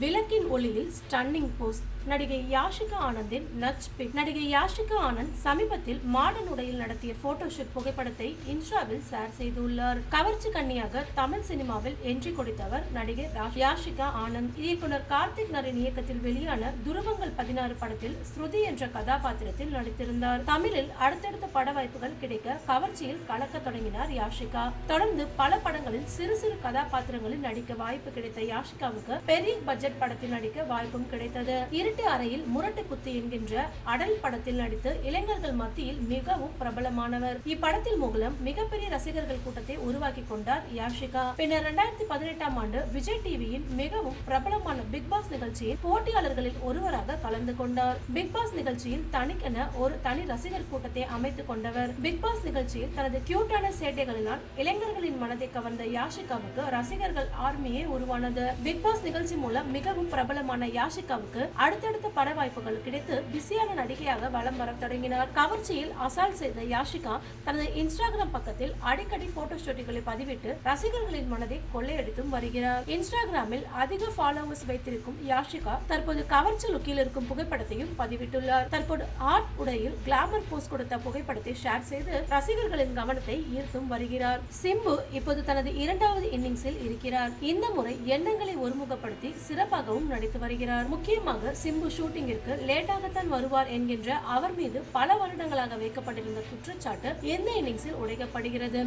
விளக்கின் ஒளியில் ஸ்டன்னிங் போஸ். நடிகை யாஷிகா ஆனந்தின் நச் பிக் நடிகை யாஷிகா ஆனந்த் சமீபத்தில் மாடர்ன் உடையில் நடத்திய போட்டோஷூட் புகைப்படத்தை இன்ஸ்டாவில் ஷேர் செய்துள்ளார். கவர்ச்சி கண்ணியாக தமிழ் சினிமாவில் என்ட்ரி கொடுத்தவர் நடிகை யாஷிகா ஆனந்த். இயக்குனர் கார்த்திக் நரின் இயக்கத்தில் வெளியான துருவங்கள் பதினாறு படத்தில் ஸ்ருதி என்ற கதாபாத்திரத்தில் நடித்திருந்தார். தமிழில் அடுத்தடுத்த பட வாய்ப்புகள் கிடைக்க கவர்ச்சியில் கலக்க தொடங்கினார் யாஷிகா. தொடர்ந்து பல படங்களில் சிறு சிறு கதாபாத்திரங்களில் நடிக்க வாய்ப்பு கிடைத்த யாஷிகாவுக்கு பெரிய பட்ஜெட் பட்ஜெட் படத்தில் நடிக்க வாய்ப்பும் கிடைத்தது. இருட்டு அறையில் முரட்டு குத்து என்கின்ற அடல் படத்தில் நடித்து இளைஞர்கள் மத்தியில் மிகவும் பிரபலமானவர். இப்படத்தில் மூலம் மிகப்பெரிய ரசிகர்கள் கூட்டத்தை உருவாக்கி கொண்டார் யாஷிகா. பின்னர் இரண்டாயிரத்தி பதினெட்டாம் ஆண்டு விஜய் டிவியின் மிகவும் பிரபலமான பிக் பாஸ் நிகழ்ச்சியில் போட்டியாளர்களில் ஒருவராக கலந்து கொண்டார். பிக் பாஸ் நிகழ்ச்சியில் தனிக்கென ஒரு தனி ரசிகர் கூட்டத்தை அமைத்துக் கொண்டவர். பிக் பாஸ் நிகழ்ச்சியில் தனது கியூட்டான சேட்டைகளினால் இளைஞர்களின் மனதை கவர்ந்த யாஷிகாவுக்கு ரசிகர்கள் ஆர்மியே உருவானது. பிக் பாஸ் நிகழ்ச்சி மூலம் மிகவும் பிரபலமான யாஷிகாவுக்கு அடுத்தடுத்த பட வாய்ப்புகள் கிடைத்து பிஸியான நடிகையாக வலம் வர தொடங்கினார். கவர்ச்சியில் அசால் செய்த யாஷிகா தனது இன்ஸ்டாகிராம் பக்கத்தில் அடிக்கடி போட்டோ ஷூட்டுகளை பதிவிட்டு ரசிகர்களின் மனதை கொள்ளையடித்தும் வருகிறார். இன்ஸ்டாகிராமில் அதிக ஃபாலோவர்ஸ் வைத்திருக்கும் யாஷிகா தற்போது கவர்ச்சி லுக்கில் இருக்கும் புகைப்படத்தையும் பதிவிட்டுள்ளார். தற்போது ஆர்ட் உடையில் கிளாமர் போஸ்ட் கொடுத்த புகைப்படத்தை ஷேர் செய்து ரசிகர்களின் கவனத்தை ஈர்த்தும் வருகிறார். சிம்பு இப்போது தனது இரண்டாவது இன்னிங்ஸில் இருக்கிறார். இந்த முறை எண்ணங்களை ஒருமுகப்படுத்தி சிறப்பாகவும் நடித்து வருகிறார். முக்கியமாக சிம்பு ஷூட்டிங்கிற்கு லேட்டாகத்தான் வருவார் என்கின்ற அவர் மீது பல வருடங்களாக வைக்கப்பட்டிருந்த குற்றச்சாட்டு எந்த இன்னிங்ஸில் உடைக்கப்படுகிறது?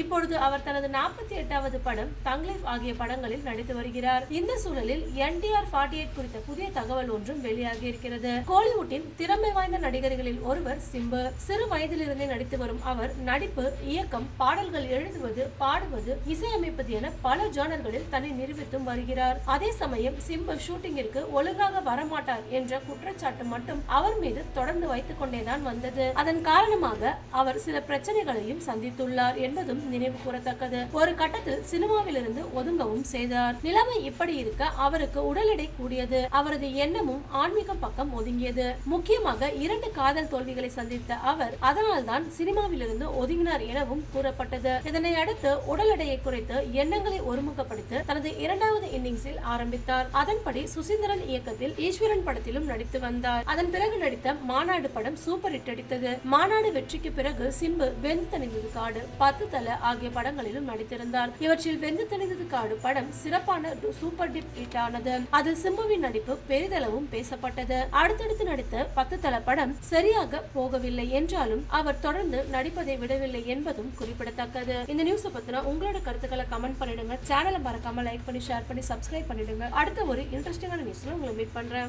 இப்பொழுது அவர் தனது நாற்பத்தி எட்டாவது படம் தங்லீஃப் ஆகிய படங்களில் நடித்து வருகிறார். இந்த சூழலில் என்டிஆர் ஃபார்ட்டி எயிட் குறித்த புதிய தகவல் ஒன்றும் வெளியாகி இருக்கிறது. கோலிவுட்டின் திறமை வாய்ந்த நடிகர்களில் ஒருவர் சிம்பு. சிறு வயதிலிருந்தே நடித்து வரும் அவர் நடிப்பு இயக்கம் பாடல்கள் எழுதுவது பாடுவது இசையமைப்பது என பல ஜானர்களில் தன்னை நிரூபித்தும் வருகிறார். அதே சமயம் சிம்பு ஷூட்டிங்கிற்கு ஒழுங்காக வரமாட்டார் என்ற குற்றச்சாட்டு மட்டும் அவர் மீது தொடர்ந்து வைத்துக் கொண்டேதான் வந்தது. அதன் காரணமாக அவர் சில பிரச்சனைகளையும் சந்தித்துள்ளார் என்பதும் நினைவு கூறத்தக்கது. ஒரு கட்டத்தில் சினிமாவிலிருந்து ஒதுங்கவும் செய்தார். நிலைமை இப்படி இருக்க அவருக்கு உடல் எடை கூடியது. அவரது எண்ணமும் ஆன்மீகம் பக்கம் ஒதுங்கியது. முக்கியமாக இரண்டு காதல் தோல்விகளை சந்தித்த அவர் அதனால்தான் சினிமாவிலிருந்து ஒதுங்கினார் எனவும் கூறப்பட்டது. இதனை அடுத்து உடல் எடையை குறைத்து எண்ணங்களை ஒருமுகப்படுத்தி தனது இரண்டாவது இன்னிங்ஸில் ஆரம்பித்தார். நடித்தார். அதன்படி சுசீந்திரன் இயக்கத்தில் ஈஸ்வரன் படத்திலும் நடித்து வந்தார். அதன் பிறகு நடித்த மாநாடு படம் சூப்பர் ஹிட் அடித்தது. மாநாடு வெற்றிக்கு பிறகு சிம்பு வெந்து தணிந்தது காடு. பத்து தல ஆகிய படங்களிலும் நடித்திருந்தார். இவற்றில் வெந்து தணிந்தது காடு படம் சிறப்பான சூப்பர் டிப் ஹிட் ஆனது. அதில் சிம்புவின் நடிப்பு பெரிதளவும் பேசப்பட்டது. அடுத்தடுத்து நடித்த பத்து தல படம் சரியாக போகவில்லை என்றாலும் அவர் தொடர்ந்து நடிப்பதை விடவில்லை என்பதும் குறிப்பிடத்தக்கது. இந்த நியூஸ் பத்தின உங்களோட கருத்துக்களை கமெண்ட் பண்ணிடுங்க. சேனலை மறக்காம லைக் பண்ணி ஷேர் பண்ணி சப்ஸ்கிரைப் பண்ணிடுங்க. அடுத்த ஒரு இன்ட்ரெஸ்டிங்கான நியூஸ்ல உங்களை மீட் பண்றேன்.